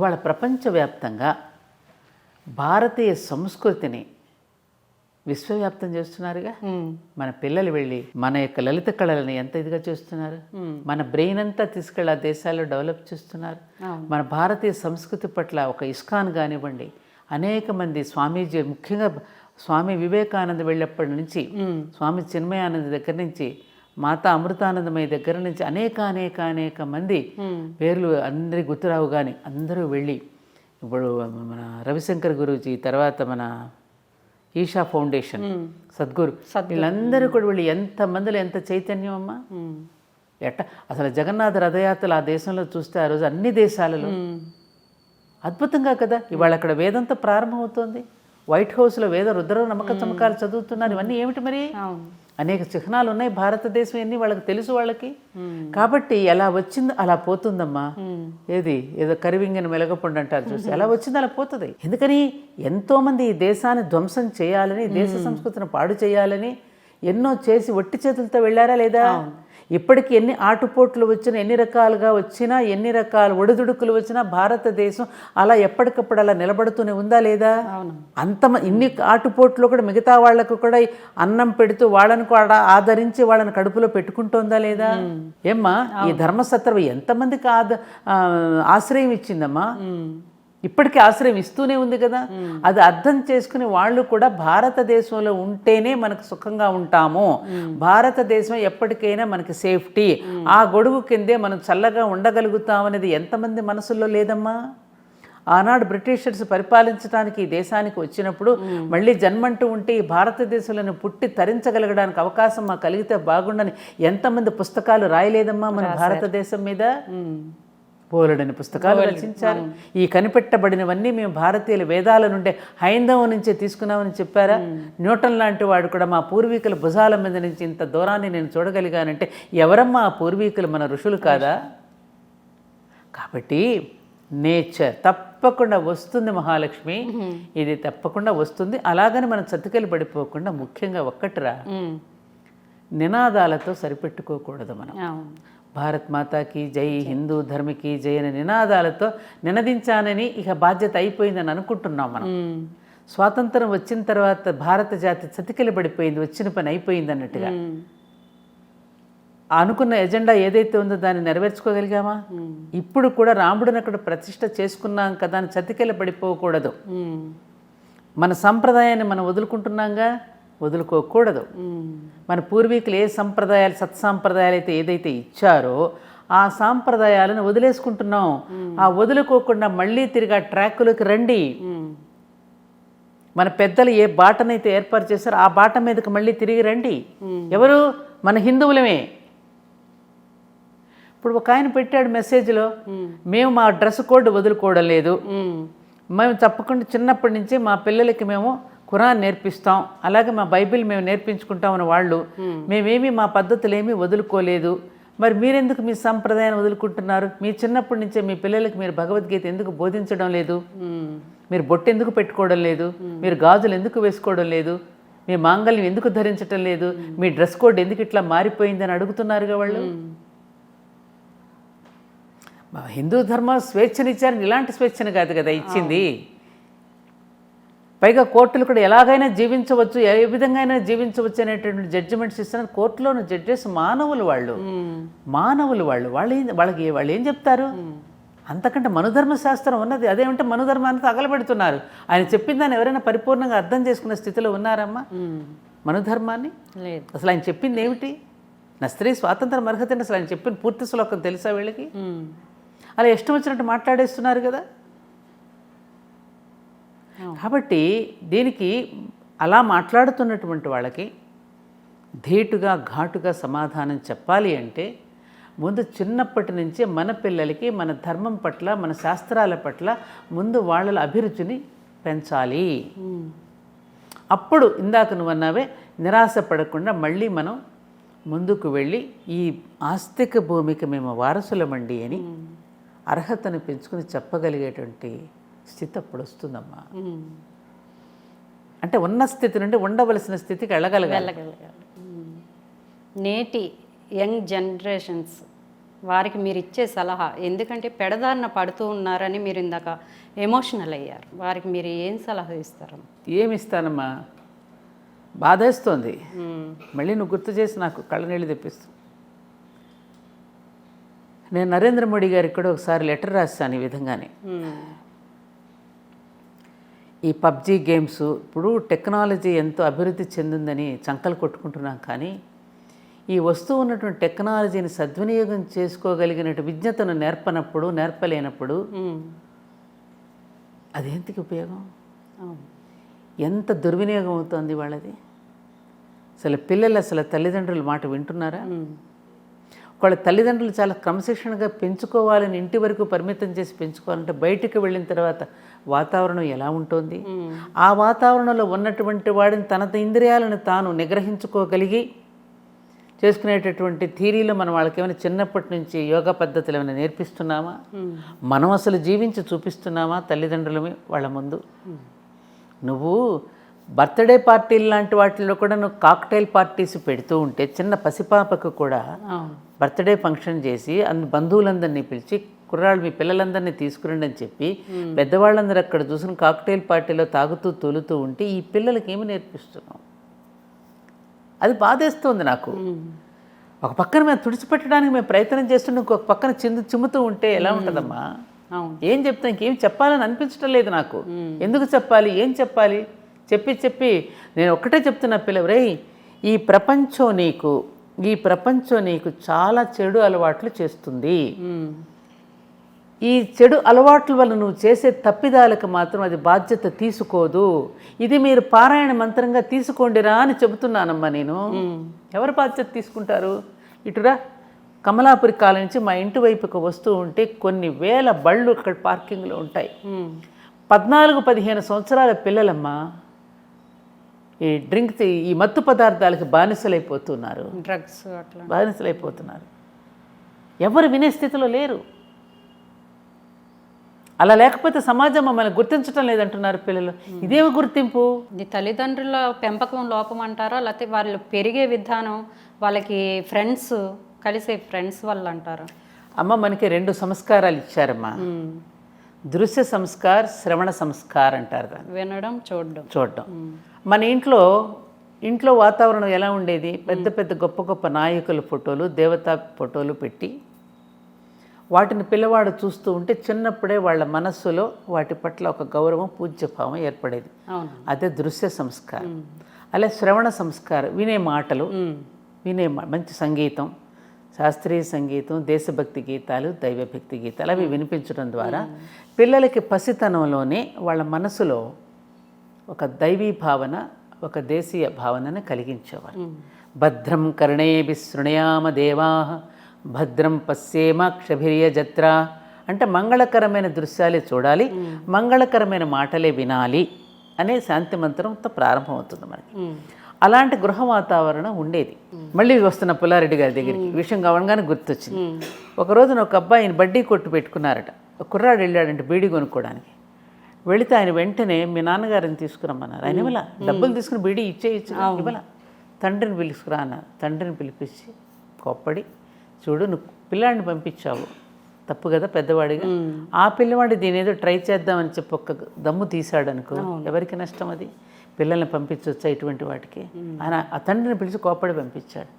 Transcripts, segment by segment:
ఇవాళ ప్రపంచవ్యాప్తంగా భారతీయ సంస్కృతిని విశ్వవ్యాప్తం చేస్తున్నారుగా? మన పిల్లలు వెళ్ళి మన యొక్క లలిత కళలని ఎంత ఇదిగా చేస్తున్నారు? మన బ్రెయిన్ అంతా తీసుకెళ్ళి ఆ దేశాల్లో డెవలప్ చేస్తున్నారు. మన భారతీయ సంస్కృతి పట్ల ఒక ఇస్కాన్ కానివ్వండి అనేక మంది స్వామీజీ ముఖ్యంగా స్వామి వివేకానంద వెళ్ళప్పటి నుంచి స్వామి చిన్మయానంద దగ్గర నుంచి మాతా అమృతానందమయ్య దగ్గర నుంచి అనేక అనేక అనేక మంది పేర్లు అందరి గుర్తురావు కానీ అందరూ వెళ్ళి ఇప్పుడు మన రవిశంకర్ గురూజీ తర్వాత మన ఈషా ఫౌండేషన్ సద్గురు. వీళ్ళందరూ కూడా వీళ్ళు ఎంత మందిలో ఎంత చైతన్యం అమ్మా? ఎట్ట? అసలు జగన్నాథ రథయాత్రలు ఆ దేశంలో చూస్తే ఆ రోజు అన్ని దేశాలలో అద్భుతంగా కదా? ఇవాళ అక్కడ వేదంతో ప్రారంభమవుతోంది. వైట్ హౌస్లో వేద రుద్ర నమ్మక చమకాలు చదువుతున్నారు. ఇవన్నీ ఏమిటి మరి? అనేక చిహ్నాలు ఉన్నాయి భారతదేశం ఎన్ని వాళ్ళకి తెలుసు వాళ్ళకి? కాబట్టి ఎలా వచ్చింది అలా పోతుందమ్మా. ఏది? ఏదో కరివింగిన మెలగపండు అంటారు చూసి. ఎలా వచ్చింది అలా పోతుంది. ఎందుకని? ఎంతో మంది ఈ దేశాన్ని ధ్వంసం చేయాలని దేశ సంస్కృతిని పాడు చేయాలని ఎన్నో చేసి ఒట్టి చేతులతో వెళ్ళారా లేదా? ఇప్పటికి ఎన్ని ఆటుపోట్లు వచ్చినా ఎన్ని రకాలుగా వచ్చినా ఎన్ని రకాల ఒడిదుడుకులు వచ్చినా భారతదేశం అలా ఎప్పటికప్పుడు అలా నిలబడుతూనే ఉందా లేదా? అంత ఇన్ని ఆటుపోట్లు కూడా మిగతా వాళ్ళకు కూడా అన్నం పెడుతూ వాళ్ళని కూడా ఆదరించి వాళ్ళని కడుపులో పెట్టుకుంటోందా లేదా? ఏమ్మా ఈ ధర్మసత్రం ఎంతమందికి ఆద ఆశ్రయం ఇచ్చిందమ్మా? ఇప్పటికీ ఆశ్రయం ఇస్తూనే ఉంది కదా. అది అర్థం చేసుకుని వాళ్ళు కూడా భారతదేశంలో ఉంటేనే మనకు సుఖంగా ఉంటాము. భారతదేశం ఎప్పటికైనా మనకి సేఫ్టీ. ఆ గొడుగు కిందే మనం చల్లగా ఉండగలుగుతాం అనేది ఎంతమంది మనసుల్లో లేదమ్మా. ఆనాడు బ్రిటిషర్స్ పరిపాలించడానికి ఈ దేశానికి వచ్చినప్పుడు మళ్ళీ జన్మంటూ ఉంటే ఈ భారతదేశంలోని పుట్టి తరించగలగడానికి అవకాశం మాకు కలిగితే బాగుండని ఎంతమంది పుస్తకాలు రాయలేదమ్మా మన భారతదేశం మీద? పోలడని పుస్తకాలు రచించారు. ఈ కనిపెట్టబడినవన్నీ మేము భారతీయుల వేదాల నుండే హైందవం నుంచే తీసుకున్నామని చెప్పారా? న్యూటన్ లాంటి వాడు కూడా మా పూర్వీకుల భుజాల మీద నుంచి ఇంత దూరాన్ని నేను చూడగలిగానంటే ఎవరమ్మా ఆ పూర్వీకులు మన ఋషులు కాదా? కాబట్టి నేచర్ తప్పకుండా వస్తుంది మహాలక్ష్మి. ఇది తప్పకుండా వస్తుంది. అలాగని మనం చతికెళ్ళి పడిపోకుండా ముఖ్యంగా ఒక్కటిరా. నినాదాలతో సరిపెట్టుకోకూడదు మనం. భారత్ మాతాకి జై హిందూ ధర్మకి జై అనే నినాదాలతో నినదించానని ఇక బాధ్యత అయిపోయిందని అనుకుంటున్నాం మనం. స్వాతంత్రం వచ్చిన తర్వాత భారత జాతి చతికిల పడిపోయింది వచ్చిన పని అయిపోయింది అన్నట్టుగా అనుకున్న ఎజెండా ఏదైతే ఉందో దాన్ని నెరవేర్చుకోగలిగామా? ఇప్పుడు కూడా రాముడిని అక్కడ ప్రతిష్ట చేసుకున్నాం కదా అని చతికిల పడిపోకూడదు. మన సంప్రదాయాన్ని మనం వదులుకుంటున్నాంగా? వదులుకోకూడదు. మన పూర్వీకులు ఏ సంప్రదాయాలు సత్సాంప్రదాయాలు అయితే ఏదైతే ఇచ్చారో ఆ సాంప్రదాయాలను వదిలేసుకుంటున్నాం. ఆ వదులుకోకుండా మళ్ళీ తిరిగి ఆ ట్రాక్లోకి రండి. మన పెద్దలు ఏ బాటనైతే ఏర్పాటు చేశారో ఆ బాట మీదకి మళ్ళీ తిరిగి రండి. ఎవరు? మన హిందువులమే. ఇప్పుడు ఒక ఆయన పెట్టాడు మెసేజ్లో మేము మా డ్రెస్ కోడ్ వదులుకోవడం లేదు. మేము తప్పకుండా చిన్నప్పటి నుంచి మా పిల్లలకి మేము ఖురాన్ నేర్పిస్తాం అలాగే మా బైబిల్ మేము నేర్పించుకుంటామని వాళ్ళు మేమేమి మా పద్ధతులు ఏమీ వదులుకోలేదు. మరి మీరెందుకు మీ సంప్రదాయాన్ని వదులుకుంటున్నారు? మీ చిన్నప్పటి నుంచే మీ పిల్లలకి మీరు భగవద్గీత ఎందుకు బోధించడం లేదు? మీరు బొట్టు ఎందుకు పెట్టుకోవడం లేదు? మీరు గాజులు ఎందుకు వేసుకోవడం లేదు? మీ మాంగల్యం ఎందుకు ధరించటం లేదు? మీ డ్రెస్ కోడ్ ఎందుకు ఇట్లా మారిపోయిందని అడుగుతున్నారుగా వాళ్ళు? హిందూ ధర్మం స్వేచ్ఛనిచ్చారని ఇలాంటి స్వేచ్ఛను కాదు కదా ఇచ్చింది. పైగా కోర్టులు కూడా ఎలాగైనా జీవించవచ్చు ఏ విధంగా అయినా జీవించవచ్చు అనేటువంటి జడ్జిమెంట్స్ ఇస్తున్నారు. కోర్టులోని జడ్జెస్ మానవులు వాళ్ళు. మానవులు వాళ్ళు. వాళ్ళు ఏం- వాళ్ళకి వాళ్ళు ఏం చెప్తారు? అంతకంటే మనుధర్మ శాస్త్రం ఉన్నది. అదేమంటే మనుధర్మాన్ని తగలబెడుతున్నారు ఆయన చెప్పిన దాన్ని ఎవరైనా పరిపూర్ణంగా అర్థం చేసుకునే స్థితిలో ఉన్నారమ్మా? మనుధర్మాన్ని? అసలు ఆయన చెప్పింది ఏమిటి? నా స్త్రీ స్వాతంత్రం అర్హత అసలు ఆయన చెప్పిన పూర్తి శ్లోకం తెలుసా వీళ్ళకి? అలా ఇష్టం వచ్చినట్టు మాట్లాడేస్తున్నారు కదా? కాబట్టి దీనికి అలా మాట్లాడుతున్నటువంటి వాళ్ళకి ధీటుగా ఘాటుగా సమాధానం చెప్పాలి అంటే ముందు చిన్నప్పటి నుంచే మన పిల్లలకి మన ధర్మం పట్ల మన శాస్త్రాల పట్ల ముందు వాళ్ళ అభిరుచిని పెంచాలి. అప్పుడు ఇందాక నువ్వు అన్నావే నిరాశ పడకుండా మళ్ళీ మనం ముందుకు వెళ్ళి ఈ ఆస్తిక భూమికి మేము వారసులమండి అని అర్హతను పెంచుకుని చెప్పగలిగేటువంటి స్థితి అప్పుడు వస్తుందమ్మా. అంటే ఉన్న స్థితి నుండి ఉండవలసిన స్థితికి వెళ్ళగలగాలి. నేటి యంగ్ జనరేషన్స్ వారికి మీరు ఇచ్చే సలహా ఎందుకంటే పెడదారిన పడుతూ ఉన్నారని మీరు ఇందాక ఎమోషనల్ అయ్యారు. వారికి మీరు ఏం సలహా ఇస్తారు? ఏమి ఇస్తానమ్మా బాధేస్తోంది. మళ్ళీ నువ్వు గుర్తు చేసి నాకు కళ్ళనీళ్ళు తెప్పిస్తూ. నేను నరేంద్ర మోడీ గారికి కూడా ఒకసారి లెటర్ రాశాను ఈ విధంగానే. ఈ పబ్జీ గేమ్స్ ఇప్పుడు టెక్నాలజీ ఎంతో అభివృద్ధి చెందిందని చంకలు కొట్టుకుంటున్నాం కానీ ఈ వస్తువు ఉన్నటువంటి టెక్నాలజీని సద్వినియోగం చేసుకోగలిగినట్టు విజ్ఞతను నేర్పనప్పుడు నేర్పలేనప్పుడు మ్మ్. అదేంటికి ఉపయోగం. ఎంత దుర్వినియోగం అవుతోంది వాళ్ళది అసలు పిల్లలు అసలు తల్లిదండ్రుల మాట వింటున్నారా. వాళ్ళ తల్లిదండ్రులు చాలా క్రమశిక్షణగా పెంచుకోవాలని ఇంటి వరకు పరిమితం చేసి పెంచుకోవాలంటే బయటికి వెళ్ళిన తర్వాత వాతావరణం ఎలా ఉంటుంది? ఆ వాతావరణంలో ఉన్నటువంటి వాడిని తన ఇంద్రియాలను తాను నిగ్రహించుకోగలిగి చేసుకునేటటువంటి థీరీలో మనం వాళ్ళకి ఏమైనా చిన్నప్పటి నుంచి యోగా పద్ధతులు ఏమైనా నేర్పిస్తున్నామా? మనం అసలు జీవించి చూపిస్తున్నామా తల్లిదండ్రులమే వాళ్ళ ముందు? నువ్వు బర్త్డే పార్టీలు లాంటి వాటిల్లో కూడా నువ్వు కాక్టైల్ పార్టీస్ పెడుతూ ఉంటే చిన్న పసిపాపకు కూడా బర్త్డే ఫంక్షన్ చేసి అన్ని బంధువులందరినీ పిలిచి కుర్రాళ్ళు మీ పిల్లలందరినీ తీసుకురండి అని చెప్పి పెద్దవాళ్ళందరూ అక్కడ చూసుకుని కాక్టైల్ పార్టీలో తాగుతూ తొలుతూ ఉంటే ఈ పిల్లలకి ఏమి నేర్పిస్తున్నాం అది బాధేస్తుంది నాకు. ఒక పక్కన మేము తుడిచిపెట్టడానికి మేము ప్రయత్నం చేస్తుంటే ఇంకొక పక్కన చిందు చిమ్ముతూ ఉంటే ఎలా ఉంటుందమ్మా? ఏం చెప్తాం ఇంకేం చెప్పాలని అనిపించడం లేదు నాకు. ఎందుకు చెప్పాలి? ఏం చెప్పాలి? చెప్పి చెప్పి నేను ఒక్కటే చెప్తున్నా పిల్ల రేయ్ ఈ ప్రపంచం నీకు ఈ ప్రపంచం నీకు చాలా చెడు అలవాట్లు చేస్తుంది. ఈ చెడు అలవాట్ల వల్ల నువ్వు చేసే తప్పిదాలకు మాత్రం అది బాధ్యత తీసుకోదు. ఇది మీరు పారాయణ మంత్రంగా తీసుకోండిరా అని చెబుతున్నానమ్మా నేను. ఎవరు బాధ్యత తీసుకుంటారు? ఇటురా కమలాపురి కాలం నుంచి మా ఇంటి వైపుకు వస్తూ ఉంటే కొన్ని వేల బళ్ళు అక్కడ పార్కింగ్లో ఉంటాయి. పద్నాలుగు పదిహేను సంవత్సరాల పిల్లలమ్మా ఈ డ్రింక్ ఈ మత్తు పదార్థాలకి బానిసలైపోతున్నారు. డ్రగ్స్ అట్లా. బానిసలైపోతున్నారు. ఎవరు వినే స్థితిలో లేరు. అలా లేకపోతే సమాజం మమ్మల్ని గుర్తించడం లేదంటున్నారు పిల్లలు. ఇదేమి గుర్తింపు? ఇది తల్లిదండ్రుల పెంపకం లోపం అంటారా లేకపోతే వాళ్ళు పెరిగే విధానం వాళ్ళకి ఫ్రెండ్స్ కలిసే ఫ్రెండ్స్ వల్ల అంటారా అమ్మ మనకి రెండు సంస్కారాలు ఇచ్చారమ్మా. మ్మ్. దృశ్య సంస్కార్ శ్రవణ సంస్కార్ అంటారు దాన్ని. వినడం చూడడం. చూడడం. మన ఇంట్లో ఇంట్లో వాతావరణం ఎలా ఉండేది? పెద్ద పెద్ద గొప్ప గొప్ప నాయకుల ఫోటోలు దేవతా ఫోటోలు పెట్టి వాటిని పిల్లవాడు చూస్తూ ఉంటే చిన్నప్పుడే వాళ్ళ మనస్సులో వాటి పట్ల ఒక గౌరవం పూజ్యభావం ఏర్పడేది. అదే దృశ్య సంస్కారం. అలా శ్రవణ సంస్కారం వినే మాటలు. వినే మంచి సంగీతం శాస్త్రీయ సంగీతం దేశభక్తి గీతాలు దైవభక్తి గీతాలు అవి వినిపించడం ద్వారా పిల్లలకి పసితనంలోనే వాళ్ళ మనసులో ఒక దైవీ భావన ఒక దేశీయ భావనను కలిగించేవారు భద్రం కర్ణేభి శృణయామ దేవా భద్రం పశ్యేమాక్షభిర్య జత్రా అంటే మంగళకరమైన దృశ్యాలే చూడాలి మంగళకరమైన మాటలే వినాలి అనే శాంతి మంత్రంతో ప్రారంభమవుతుంది మనకి. అలాంటి గృహ వాతావరణం ఉండేది. మళ్ళీ వస్తున్న పుల్లారెడ్డి గారి దగ్గరికి విషయం కావడంగానే గుర్తొచ్చింది. ఒక రోజున ఒక అబ్బాయిని బడ్డీ కొట్టు పెట్టుకున్నారట. కుర్రాడు వెళ్ళాడంటే బీడీ కొనుక్కోవడానికి. వెళితే ఆయన వెంటనే మీ నాన్నగారిని తీసుకురమ్మన్నారు. ఆయన ఇవ్వాల? డబ్బులు తీసుకుని బీడీ ఇచ్చేయచ్చు ఇవ్వాల? తండ్రిని పిలుచుకురా అన్నారు తండ్రిని పిలిపించి కోప్పడి చూడు నువ్వు పిల్లాడిని పంపించావు. తప్పు కదా పెద్దవాడిగా. ఆ పిల్లవాడి దీని ఏదో ట్రై చేద్దామని చెప్పి ఒక్క దమ్ము తీశాడు అనుకో ఎవరికి నష్టం అది? పిల్లల్ని పంపించవచ్చా ఇటువంటి వాటికి? ఆయన ఆ తండ్రిని పిలిచి కోప్పడి పంపించాడు.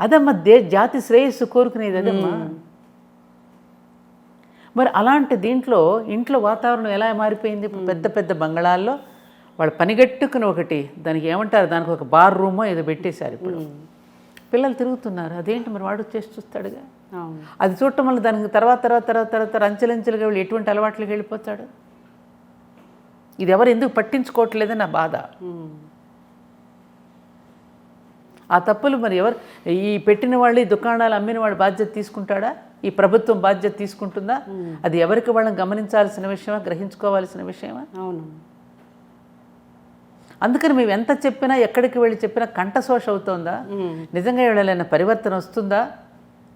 అదమ్మా దే జాతి శ్రేయస్సు కోరుకునేది అదమ్మా. మరి అలాంటి దీంట్లో ఇంట్లో వాతావరణం ఎలా మారిపోయింది? పెద్ద పెద్ద బంగళాల్లో వాళ్ళు పనిగట్టుకుని ఒకటి దానికి ఏమంటారు? దానికి ఒక బార్ రూమో ఏదో పెట్టేశారు ఇప్పుడు. పిల్లలు తిరుగుతున్నారు. అదేంటి మరి వాడు చేసి చూస్తాడుగా? అది చూడటం వల్ల దానికి తర్వాత తర్వాత తర్వాత తర్వాత అంచెలంచెలుగా వెళ్ళి ఎటువంటి అలవాట్లకు వెళ్ళిపోతాడు? ఇది ఎవరు ఎందుకు పట్టించుకోవట్లేదని నా బాధ. ఆ తప్పులు మరి ఎవరు ఈ పెట్టిన వాళ్ళు ఈ దుకాణాలు అమ్మిన వాడు బాధ్యత తీసుకుంటాడా? ఈ ప్రభుత్వం బాధ్యత తీసుకుంటుందా? అది ఎవరికి వాళ్ళని గమనించాల్సిన విషయమా గ్రహించుకోవాల్సిన విషయమా? అవును. అందుకని మేము ఎంత చెప్పినా ఎక్కడికి వెళ్ళి చెప్పినా కంఠశోష అవుతోందా. నిజంగా ఎవరైనా పరివర్తన వస్తుందా?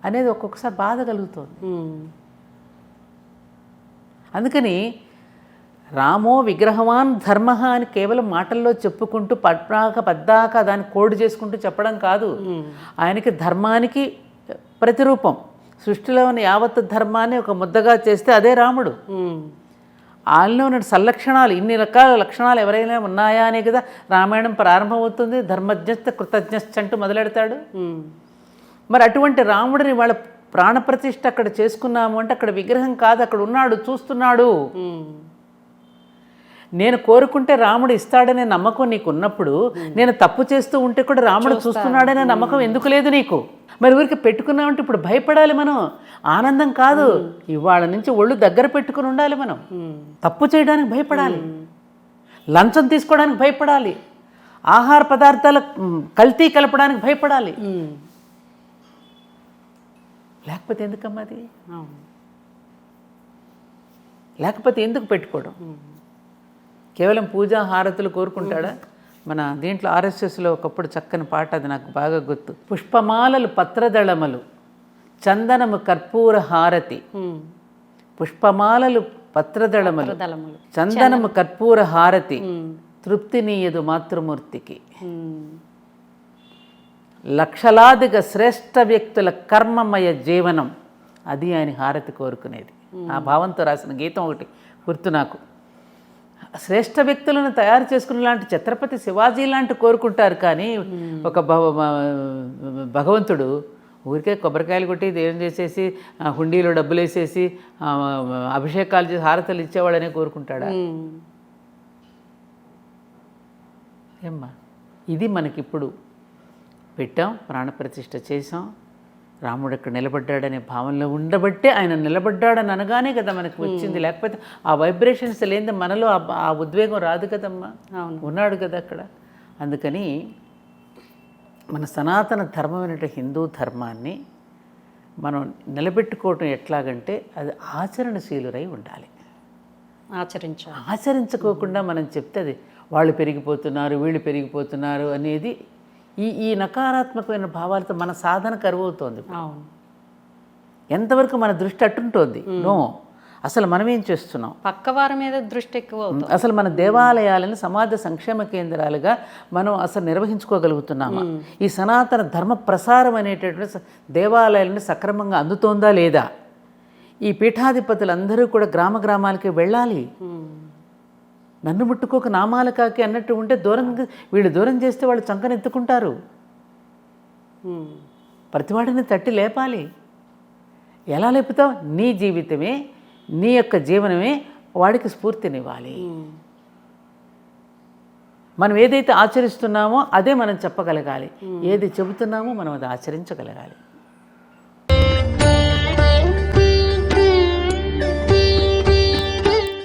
అనేది ఒక్కొక్కసారి బాధ కలుగుతోంది. అందుకని రామో విగ్రహవాన్ ధర్మ అని కేవలం మాటల్లో చెప్పుకుంటూ పద్దాక పద్దాక దాన్ని కోడ్ చేసుకుంటూ చెప్పడం కాదు. ఆయనకి ధర్మానికి ప్రతిరూపం. సృష్టిలో ఉన్న యావత్ ధర్మాన్ని ఒక ముద్దగా చేస్తే అదే రాముడు. ఆయనలో ఉన్న సల్లక్షణాలు ఇన్ని రకాల లక్షణాలు ఎవరైనా ఉన్నాయా అనే కదా రామాయణం ప్రారంభమవుతుంది. ధర్మజ్ఞస్థ కృతజ్ఞస్థ అంటూ మొదలెడతాడు. మరి అటువంటి రాముడిని వాళ్ళ ప్రాణప్రతిష్ఠ అక్కడ చేసుకున్నాము అంటే అక్కడ విగ్రహం కాదు అక్కడ ఉన్నాడు చూస్తున్నాడు. నేను కోరుకుంటే రాముడు ఇస్తాడనే నమ్మకం నీకు ఉన్నప్పుడు నేను తప్పు చేస్తూ ఉంటే కూడా రాముడు చూస్తున్నాడనే నమ్మకం ఎందుకు లేదు నీకు? మరి ఊరికి పెట్టుకున్నామంటే ఇప్పుడు భయపడాలి మనం. ఆనందం కాదు. ఇవాళ నుంచి ఒళ్ళు దగ్గర పెట్టుకుని ఉండాలి మనం. తప్పు చేయడానికి భయపడాలి. లంచం తీసుకోవడానికి భయపడాలి. ఆహార పదార్థాల కల్తీ కలపడానికి భయపడాలి. లేకపోతే ఎందుకమ్మా అది? లేకపోతే ఎందుకు పెట్టుకోవడం? కేవలం పూజా హారతులు కోరుకుంటాడా? మన దీంట్లో ఆర్ఎస్ఎస్లో ఒకప్పుడు చక్కని పాట అది నాకు బాగా గుర్తు. పుష్పమాలలు పత్రదళములు చందనము కర్పూర హారతి. పుష్పమాలలు పత్రదళములు దళములు చందనము కర్పూర హారతి. తృప్తినీయదు మాతృమూర్తికి. లక్షలాదిగా శ్రేష్ఠ వ్యక్తుల కర్మమయ జీవనం. అది ఆయన హారతి కోరుకునేది. ఆ భావంతో రాసిన గీతం ఒకటి గుర్తు నాకు. శ్రేష్ఠ వ్యక్తులను తయారు చేసుకునే లాంటి ఛత్రపతి శివాజీ లాంటి కోరుకుంటారు కానీ ఒక భగవంతుడు ఊరికే కొబ్బరికాయలు కొట్టి దేవుని చేసేసి హుండీలో డబ్బులు వేసేసి అభిషేకాలు చేసి హారతలు ఇచ్చేవాడనే కోరుకుంటాడా. ఏమ్మా? ఇది మనకిప్పుడు పెట్టాం ప్రాణప్రతిష్ఠ చేసాం రాముడు ఇక్కడ నిలబడ్డాడనే భావనలో ఉండబట్టే ఆయన నిలబడ్డాడని అనగానే కదా మనకు వచ్చింది. లేకపోతే ఆ వైబ్రేషన్స్ లేని మనలో ఆ- ఉద్వేగం రాదు కదమ్మా. ఉన్నాడు కదా అక్కడ. అందుకని మన సనాతన ధర్మమైనటువంటి హిందూ ధర్మాన్ని మనం నిలబెట్టుకోవటం ఎట్లాగంటే అది ఆచరణశీలురై ఉండాలి. ఆచరించాలి. ఆచరించుకోకుండా మనం చెప్తే అది వాళ్ళు పెరిగిపోతున్నారు వీళ్ళు పెరిగిపోతున్నారు అనేది ఈ ఈ నకారాత్మకమైన భావాలతో మన సాధన కరువవుతోంది ఎంతవరకు మన దృష్టి అట్టుంటోంది? నో. అసలు మనం ఏం చేస్తున్నాం? పక్క వారి మీద దృష్టి ఎక్కువ అసలు మన దేవాలయాలను సమాజ సంక్షేమ కేంద్రాలుగా మనం అసలు నిర్వహించుకోగలుగుతున్నామా? ఈ సనాతన ధర్మ ప్రసారం అనేటటువంటి దేవాలయాలను సక్రమంగా అందుతోందా లేదా? ఈ పీఠాధిపతులందరూ కూడా గ్రామ గ్రామాలకి వెళ్ళాలి. నన్ను ముట్టుకోక నామాల కాకి అన్నట్టు ఉంటే దూరం వీళ్ళు దూరం చేస్తే వాళ్ళు చంకనెత్తుకుంటారు. ఉమ్. ప్రతివాడిని తట్టి లేపాలి. ఎలా లేపుతావు? నీ జీవితమే నీ యొక్క జీవనమే వాడికి స్ఫూర్తినివ్వాలి. మనం ఏదైతే ఆచరిస్తున్నామో అదే మనం చెప్పగలగాలి. ఏది చెబుతున్నామో మనం అది ఆచరించగలగాలి.